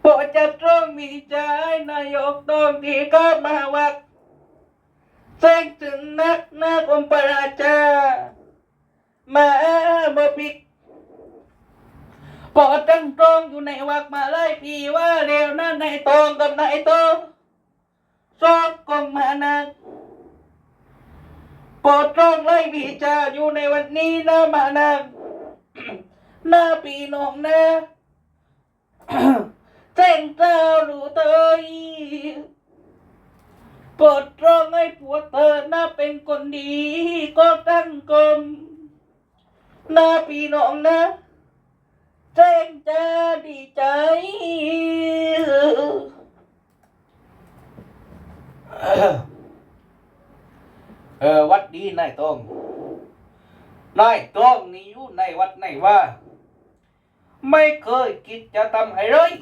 โปรดจะตรงมีใจนายกต้องที่ก็มาวักแจ้งถึงนักนักอมปราชามาบปิกปรดตั้งตรงอยู่ในวักมาเลยพี่ว่าเร็วนั่นในตรงกับในโตสอบกองมานักปรดตรงเลยพี่จะอยู่ในวันนี้นะมานัก หน้าปีน้องนะแจ้งเจ้ารู้เตยโปรดตรงให้ผัวเธอหน่าเป็นคนดี ก็ตั้งกลมหน้าปีน้องนะแจ้งจะดีใจเออวัดดีนายตองนายตองนี่อยู่ในวัดไหนว่า ไม่เคยคิดจะทำให้เลย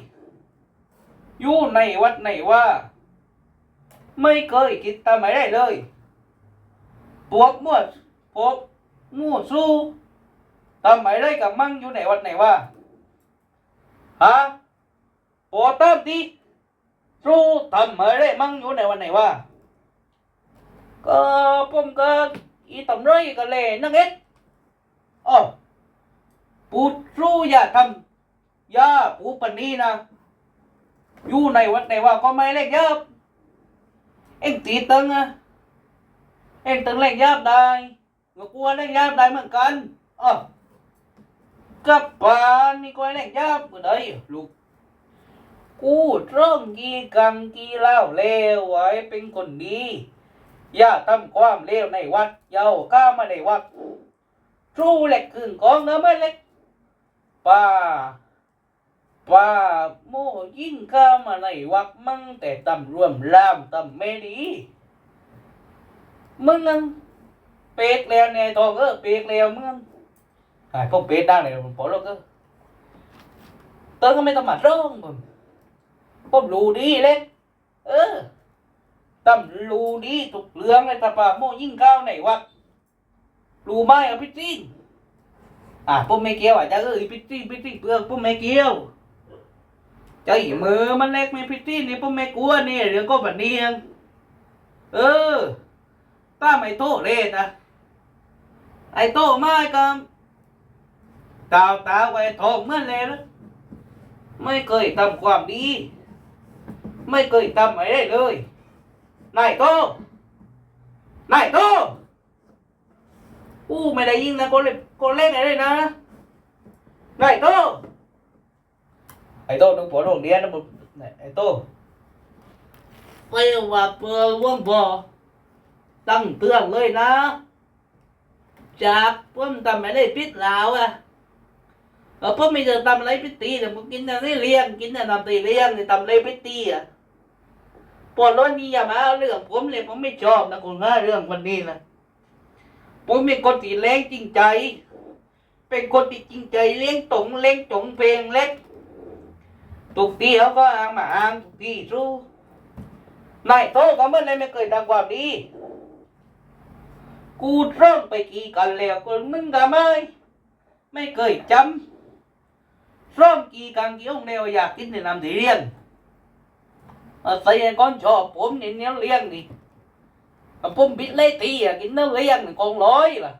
อยู่ในวัดไหนว่า ไม่เคยคิดทำให้ได้เลยพวกมั่วพวกมั่วสู้ทำให้ได้กับมั่งอยู่ในวัดไหนว่าฮะพอตามดีสู้ทำให้ได้มั่งอยู่ในวันไหนว่าก็ผมก็อีตำไรก็เลยนั่งเอ็ดอ๋อ ปูสู้อย่าทำอย่าปูปันนี้นะอยู่ในวัดไหนว่าก็ไม่เล่นยับเอ็งตีตึงอะเอ็งตึงเล่นยับได้ก็กลัวเล่นยับได้เหมือนกันอ๋อกับปานนี่ก็เล่นยับเหมือนไดลูกกูเริ่มกีกังกีเล่าเลวไว้เป็นคนดีอย่าทำความเลวในวัดเย้าก้ามาในวัดชู้เล็กขึ้นของเนื้อไม่เล็ก ป้าป้าโมยิ่งข้ามาในวัดมั่งแต่ตำรวมลามตำไม่ดีมึงนั่งเป็ดแล้วเนี่ยทองเออเป็ดแล้วมึงหายพวกเป็ดได้เลยผมบอกแล้วก็เติมก็ไม่ต้องมาร้องผมผมรู้ดีเลยเออตำรู้ดีถูกเรื่องเลยตาปาโมยิ่งก้าวไหนวะรูไม่เอาพิจิง อะปุ๊ไม่เกี่ยวอะจ้าเอ้ยพิจิงพิจิงเปลือกปุ๊ไม่เกี่ยวใจมือมันเล็กไม่พิจิงนี่ปุ๊ไม่กลัวนี่เรื่องก็บบนี้เองเออต้าไม่โตเลยนะไอโตไม่กันตาวตาวไอ้ทองเมื่อนเลยนะไม่เคยทำความดี ไม่เคยทำอะไรเลยนายโตนายโต อู้ไม่ได้ยิงนะคนเล่นคนเล่นอะไรนะนายโตไอ้โตต้องปวดโรงเรียนนะมึงไอ้โตไปว่าเปลือว่วงบ่ตั้งเตือนเลยนะ จากผมทำอะไรผิดแล้วอะเออผมไม่ได้ทำอะไรผิดตีแต่ผมกินอะไรเลี้ยงกินอะไรทำตีเลี้ยงนี่ทำอะไรผิดตีอะปวดร้อนนี่อย่ามาเอาเรื่องผมเลยผมไม่ชอบนะคุณว่าเรื่องวันนี้นะ ผมเป็นคนที่เล้งจริงใจ เป็นคนที่จริงใจเลี้ยงตงเลี้ยงจงเพลงเล็กทุกทีเขาก็อ้างมาอ้างทุกทีสู้นายโตก็เมื่อไรไม่เคยทำความดี กูเริ่มไปกี่กันแล้วก็มึงก็ไม่ไม่เคยจำเริ่มกี่กันกี่องแล้วอยากกินในนำที่เรียน à, xây con chó bốm nhìn nhau liền đi ผมบิดเลยตีอะกินเนื้อเลี้ยงคนร้อยล่ะ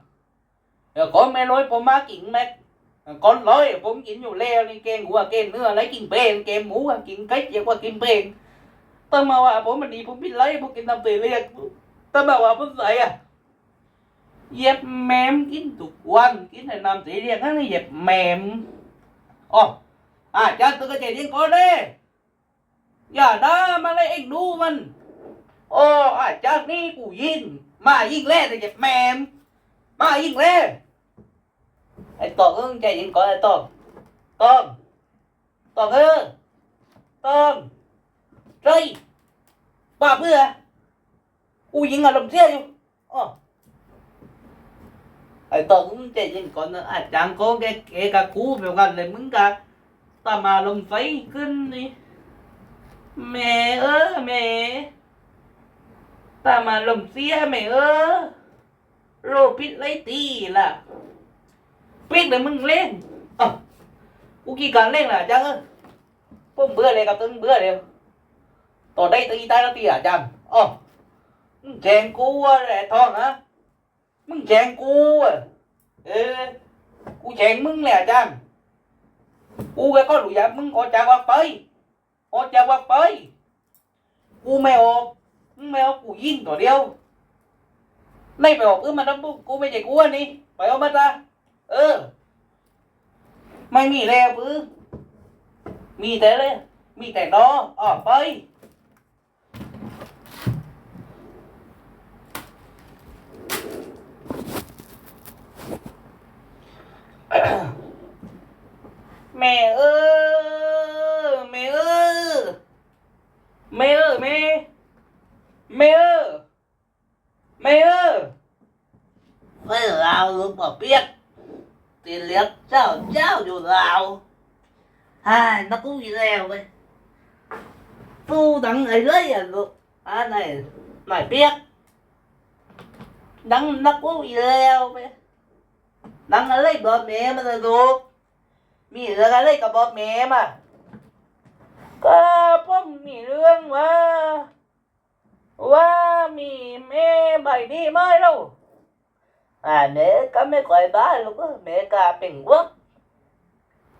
อนไม่ร้อยผมมากินแม็ก้อนร้อยผมกินอยู่เล้วนี่แกงหัวแกงเนื้ออะไรกินเป็นแกงหมูกินไก่เยอะกว่ากินเป็นต่มาว่าผมมันดีผมบิดเลยผมกินน้ำตี๋ยวเลี้ยงต่มาว่าผมใส่อะเย็บแมมกินทุกวันกินแต่น้ำตีเลี้ยงนั่นเย็บแมมอ๋ออาจารย์ตัวกระเจี๊ยงก่อนเลยอย่าด่ามาเลยเอ็งดูมัน โอ้อาจากนี้กูยิงมายิงเล่แต่เจ็บแมมมายิงเล่ไอ้ตอกเอิ้งใจยิงก่อนไอ้ตอกตอกตอกเออตอกใจบ้าเพื่อกูยิงอารมณ์เสียอยู่อ๋อไอ้ตอกมึงใจยิงก่อนนะอาจารย์โกแกแกกับกูเดียวกันเลยมึงกะตามาลมไฟขึ้นนี่ mẹ ơi mẹ ta mà lầm xia mẹ ơi rồi biết lấy tí là biết là mừng lên อะกูกี่การเล่นล่ะจารย์เอ้ยผมเบื่อเลยกับตึงเบื่อเลยต่อได้ตีตายแล้วตีอาจารย์อ๋อมึงแจงกูอะแหละทองฮะมึงแจงกูอะเออ กูแจงมึงแหละจารย์กูแกก็รู้อยากมึงออกจากวัดไปออกจากวัดไปกูไม่ออก มึงไม่เอกกูยิงตัวเดียวไม่ไปบอกเออมันต้องกูไม่ใช่กูอันนี้ไปเอามาจ้ะเออ ไม่มีแล้วปื้อมีแต่เลย มีแต่นอออกไป แม่เออแม่เออแม่เออแม่แม่เออแม่เออ với lao luôn mà biết thì liệt cháu cháu dù lao hai nó cũng gì leo đây tu đặng ấy lấy à luôn à này mày biết đặng nó cũng gì leo đây đặng nó lấy bọt mẹ mà là được mi là cái lấy cả bọt mẹ mà ก็ผมมีเรื่องว่าว่ามีแม่ใบดีไหมเรา à nếu có mấy coi bá lúc đó mẹ cả bình quốc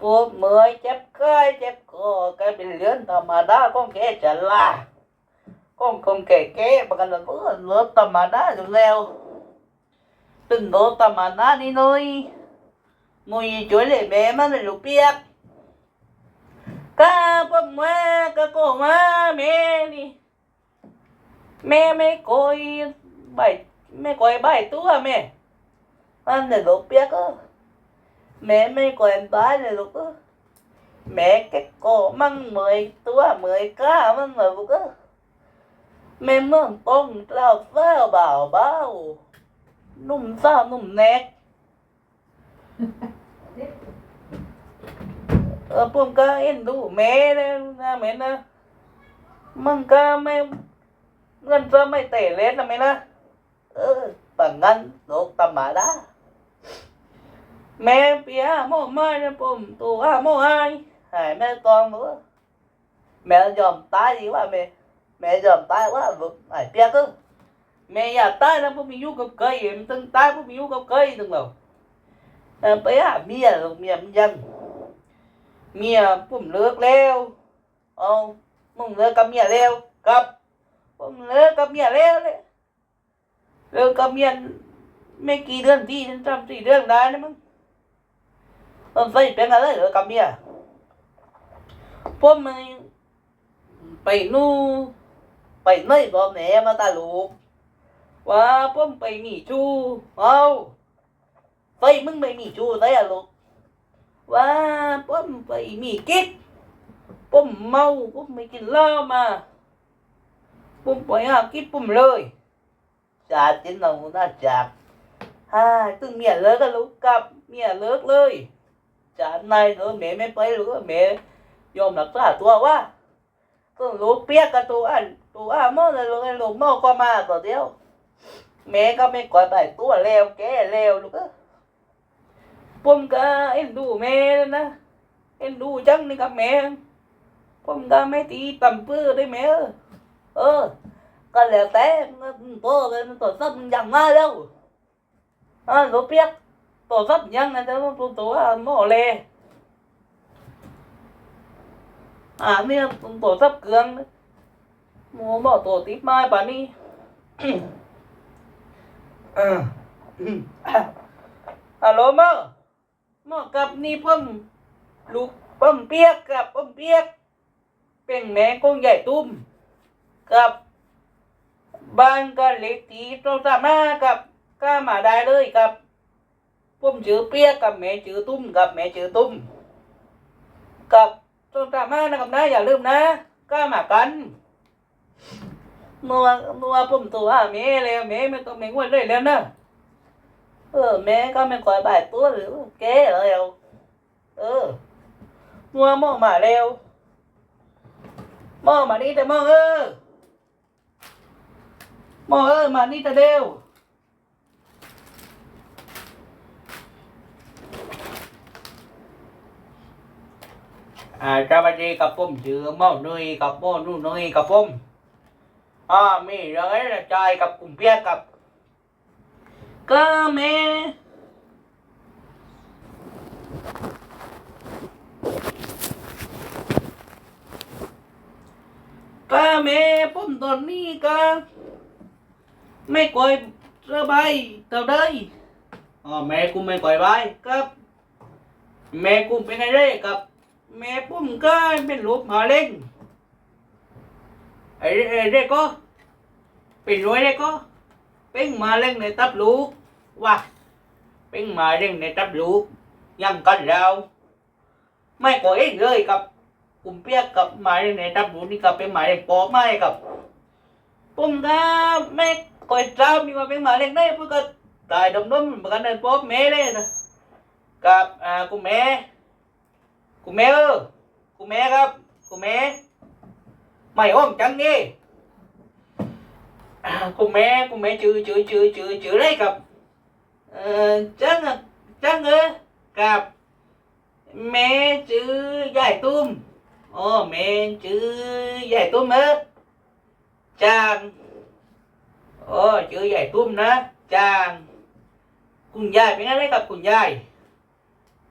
ปวดเมื่อยเจ็บกายเจ็บคอแกเป็นเรื่องธรรมดาของแกจะลาของคงแก่แก่ประกันว่าเออเลือธรรมดาอยู่แล้วตึงโลธรรมดานี่หน่อยหน่อยช่วยเลยแม่มันเลยลูกเปียกกาผมมาก็โกมาแม่นี่แม่ไม่โกยใบไม่โกยใบตัวแม่ anh này lúc biết á mẹ mấy coi bá này lúc á mẹ cái cổ măng mười tua mười cá măng mười lúc á mẹ mương bông lao phao bảo bao num sao num nét เออผมก็เอ็นดูแม่นะนะแม่นะมันก็ไม่เงินจะไม่เตะเล็ดนะแม่นะ ừ bằng ngân lúc tầm mà đã แม่เปียโมไม่นะผมตัวโมไอหายแม่ตองรู้แม่ยอมตายดีว่าแม่แม่ยอมตายว่าหายเปียก็แม่อยากตายนะผมมีอยู่กับเคยมันต้องตายผมมีอยู่กับเคยตึงเราไปหาเมียเมียมันยังเมียผมเลิกแล้วเอามึงเลิกกับเมียแล้วกับผมเลิกกับเมียแล้วเลยเลิกกับเมียไม่กี่เดือนที่ฉันจำสี่เรื่องได้นะมึง มันไม่เป็นอะไรเหรอกับเมียพวกมันไปนู่ไปไหนบอกแม่มาตาลูกว่าพวกไปมีชู้เอาไปมึงไม่มีชู้ได้อะลูกว่าพวกไปมีกิ๊กพวกเมาพวกไม่กินเหล้ามาพวกไปหากิ๊กพวกเลยจ่าจินเราหน้าจักฮ่าตึงเมียเลิกกันลูกกับเมียเลิกเลย จานนายหรือแม่ไม่ไปหรือแม่ยอมหลักษาตัวว่าต้องรู้เปียกกับตัวอันตัวอะมอไรลยกไลงมื่อก็มาต่อเดียวแม่ก็ไม่กอดไปตัวแล้วแกแล้วลูกผมก็เอ็นดูแม่นะเอ็นดูจังนี่กับแม่ผมก็ไม่ตีตํเปื้อได้แม่เออก็แล้วแต่ตัวกันตัวซ้ำอย่างมาแล้วอ่าลูกเปียก tôi sắp dặn ngay đâu à luộc biết tôi sắp dặn này tôi tôi tôi ăn mơ lè อ่าเนี่ยตัวซับเกลืองนะโมบอกตัวติดไม้ป่านนี้ฮัลโหลเมื่อเมื่อกับนี่เพิ่มลูกเพิ่มเปียกกับเพิ่มเปียก เป็นแม่กงใหญ่ตุ้มกับบ้านก็เล็กตีตรงสามากับก็มาได้เลยกับ ผมชื่อเปียกกับแม่ชื่อตุ้มกับแม่ชื่อตุ้มกับตรงสามานะครับนะอย่าลืมนะก็มากันนัวนัวผมตัวแม่แล้วแม่ไม่ต้องไม่งวดเลยแล้วนะ ừ mẹ có mấy quả bài tua nữa ké leo ừ มัวหม้อมาเร็วหม้อมานี่แต่หม้อเออหม้อเออมานี่แต่เร็ว อ่าสวัสดีกับผมชื่อหม้อนุยกับหม้อนุ่นุยกับผมอ่ามีเรื่องอะไรใจายกับกลุ่มเพียกกับก็แม่ก็แม่ผมตอนนี้ก็ไม่ก่อยสบายเท่าใดอ๋อแม่กูไม่ก่อยบายครับแม่กูเป็นอะไรกับ แม่ผมก็เป็นลูกมะเร็งไอ้เด็กก็เป็นรวยเด็กก็เป็นมะเร็งในตับลูกว่ะเป็นมะเร็งในตับลูกยังกันแล้ว ไม่ก่อเองเลยกับกลุ่มเปียกกับหมายในดับรูนี่ก็เป็นหมาเลขปอไม่กับผมก็ไม่ก่อยจ้ามีมาเป็นหมาเลขได้พื่อก็ตายดมดมเหมือนกันเดินปอบแม่เลยนะกับอ่ากูแม่ คุณแม่เออคุณแม่ครับคุณแม่ไม่อ้อมจังนี่คุณแม่คุณแม่จือจือจือจือจือได้กับเออจังจังเออกับแม่จือยายตุ้มโอ้แม่จือยายตุ้มเออจางโอ้จือยายตุ้มนะจางคุณยายเป็นไงได้กับคุณยาย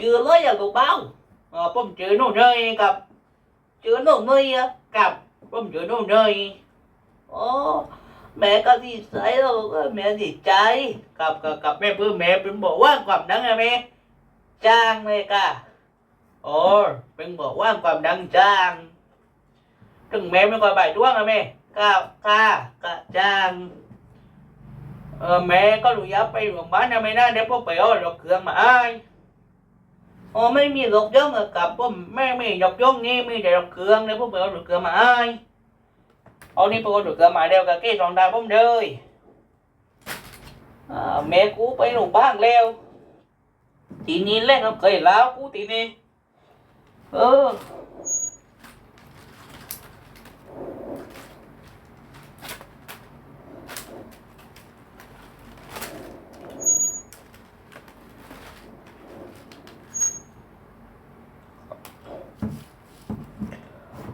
ชื่อเลยอะลูกเบ้าอ่าผมชื่อโน่นเลยกับชื่อนูมืออะกับผมชื่อโน่นเลยโอ้แม่ก็ดีใจแล้วก็แม่ดีใจกับกับกับแม่เพื่อแม่เป็นบอกว่าความดังอะแม่จ้างเลยค่ะโอ้เป็นบอกว่าความดังจ้างถึงแม่ไม่ค่อยบ่ายด้วงอะแม่ก้าวค่ะก็จ้างเออแม่ก็รู้ยับไปโรงพยาบาลนะแม่นะเดี๋ยวพวกไปเอารถเครื่องมาอ้าย โอ้ไม่มีโรคย่องอะกับผมแม่ไม่ยกย่องนี่มีแต่รถเครื่องเลยพวกเบลดอกเกลือมาอ้ายเอานี่พวกดอกเครื่อมาเดียวกับเก้สองดาวผมเลยแม่กูไปหนูบ้างแล้วทีนี้เล่นกับเคยแล้วกูทีนี้เออโอ้บ่ต้มบ่ต้มเอ้ยบ่ต้มมาเล่นกันได้บ่ต้มเออกูก็เพิ่งมาเล่นแต่เดียวนี่ บอกตอนไม่กินเหล้าก็บอกตอนเออม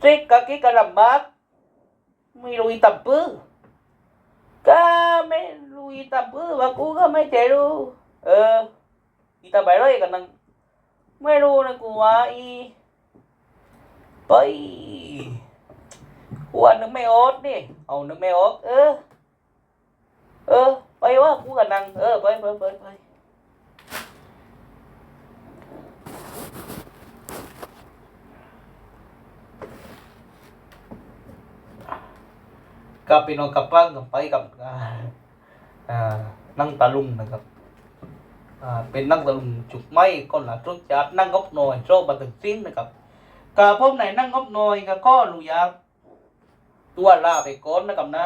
เซ็กกะกิกะลำบากไม่รู้อีทำปื้อก็ไม่รู้อีทำปื้อว่ากูก็ไม่ใจรู้เอออีทำไปเลยกันนั่ง ไม่รู้นะกูว่าอีไปกูว่านึกไม่ออกนี่เอานึกไม่ออกเออ เออ ไปว่ากู กับนังเปไปไปไปกับพี่น้องกับป้างกับไปกับอ่านั่งตาลุงนะครับอ่าเป็นนั่งตะลุงจุกไม้ก็หลังรถจัดนั่งงบหน่อยโชคบันทึกสิ้นนะครับกาพบไหนนั่งงบหน่อยก็ก็รู้ยากตัวลาไปก่อนนะครับนะ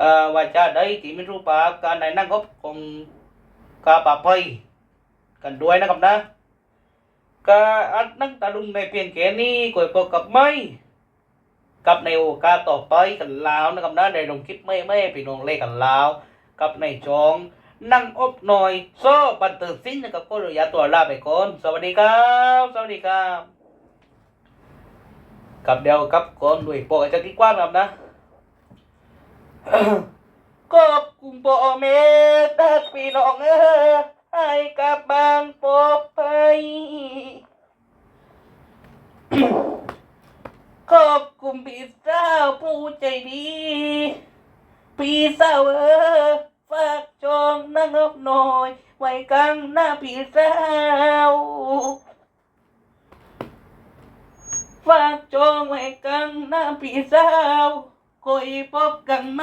อ่าว่าจะได้ที่ไม่รู้ปากการไหนนั่งงบของกาป่าไปกันด้วยนะครับนะกาอัดนั่งตะลุงในเพียงแค่นี้ก่อยกับไม่ กับในโอกาสต่อไปกันลาวนะครับนะในลงคลิปไม่ไม่พี่น้องเล่กันลาว กับในจอง นั่งอบหน่อยโซ่บันเทิงสิ้นนะครับก็ระยะตัวลาไปก่อนสวัสดีครับ สวัสดีครับกับเดียวกับก่อนด้วยปอยจะกี่กว้างครับนะก็กุมปอเมตตาพี่น้องเออให้กับบางปอบไป ขอบคุณพี่สาวผู้ใจดี พี่สาวเออฝากจองนั่งอบหน่อย ไว้กลางหน้าพี่สาวฝากจองไว้กลางหน้าพี่สาวคุยพบกันไหม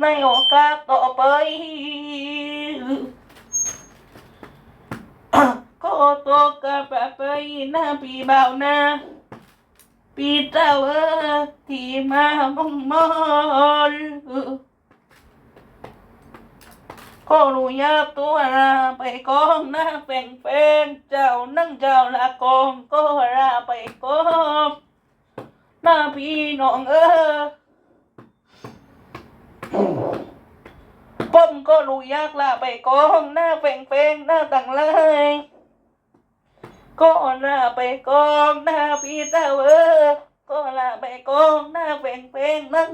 ในโอกาสต่อไป ขอตัวกันไปหน้าพี่บ่าวนะ พี่เจ้าเออที่มามองมอนขอหนูยาตตัวราไปกองหน้าแฟงแฟงเจ้านั่งเจ้าละกองก็ราไปกองหน้าพี่น้องเออผมก็รู้ยากละไปกองหน้าแฟงแฟงหน้าต่างเลย ก็ลาไปกองหน้าพี่ต้าเวอก็ลาไปกองหน้าเป่งเป่งนั่ง